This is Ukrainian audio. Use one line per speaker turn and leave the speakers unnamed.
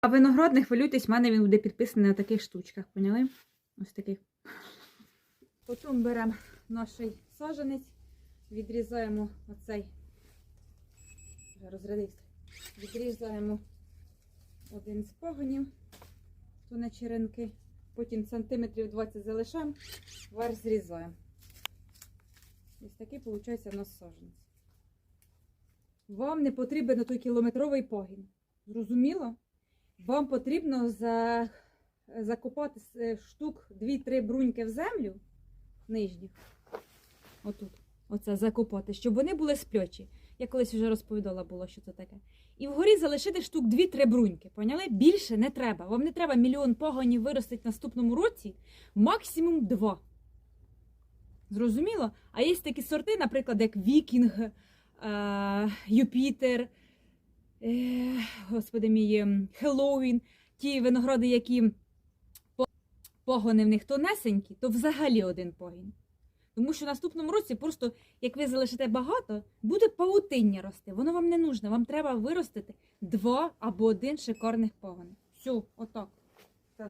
А виноград, не хвилюйтесь, в мене він буде підписаний на таких штучках, поняли? Ось таких. Потім беремо наш саженець, відрізаємо оцей, розрядився, відрізаємо один з пагонів, то на черенки, потім сантиметрів 20 залишаємо, верх зрізаємо. Ось такий виходить у нас саженець. Вам не потрібен той кілометровий пагін. Зрозуміло? Вам потрібно за... закопати е, штук 2-3 бруньки в землю нижніх. Отут. Оце закопати, щоб вони були спльочі. Я колись вже розповідала було, що це таке. І вгорі залишити штук 2-3 бруньки. Поняли? Більше не треба. Вам не треба мільйон погонів виростити в наступному році, максимум 2. Зрозуміло? А є такі сорти, наприклад, як Вікінг, е, Юпітер, е, господи мій, ем, Хеллоуін, ті виногради, які погони в них тонесенькі, то взагалі один погін. Тому що в наступному році просто, як ви залишите багато, буде паутиння рости. Воно вам не нужно. Вам треба виростити два або один шикарних погони. Все, отак.